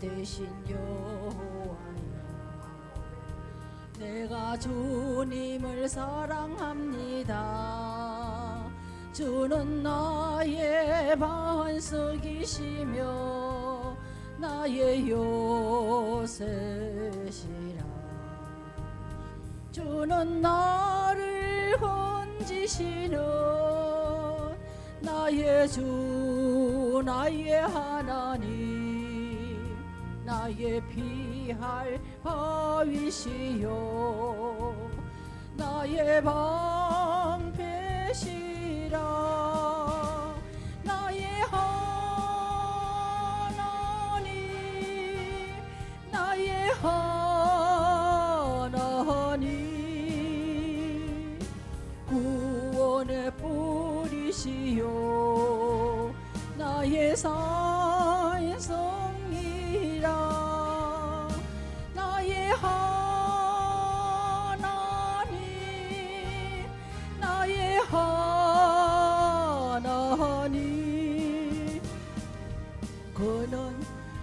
되신 여호와여 내가 주님을 사랑합니다. 주는 나의 반석이시며 나의 요새시라. 주는 나를 건지시는 나의 주 나의 하나님 나의 피할 바위시요. 나의 방패시라. 나의 하나님 나의 하나님 구원의 뿌리시요. 나의 산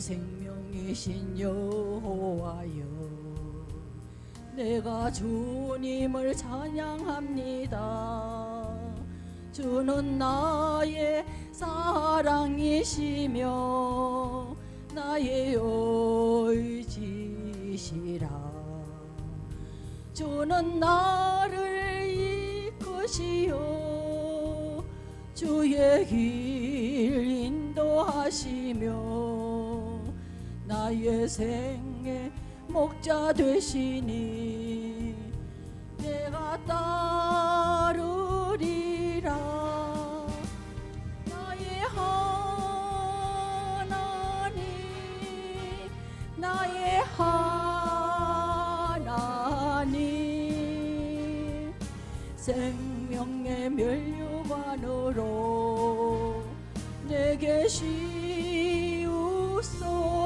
생명이신 여호와여 내가 주님을 찬양합니다. 주는 나의 사랑이시며 나의 의지시라. 주는 나를 이끄시어 주의 길 인도하시며 나의 생의 목자 되시니 내가 따르리라. 나의 하나님 나의 하나님. 생명의 멸류관으로 내게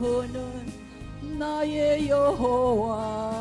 그는 나의 여호와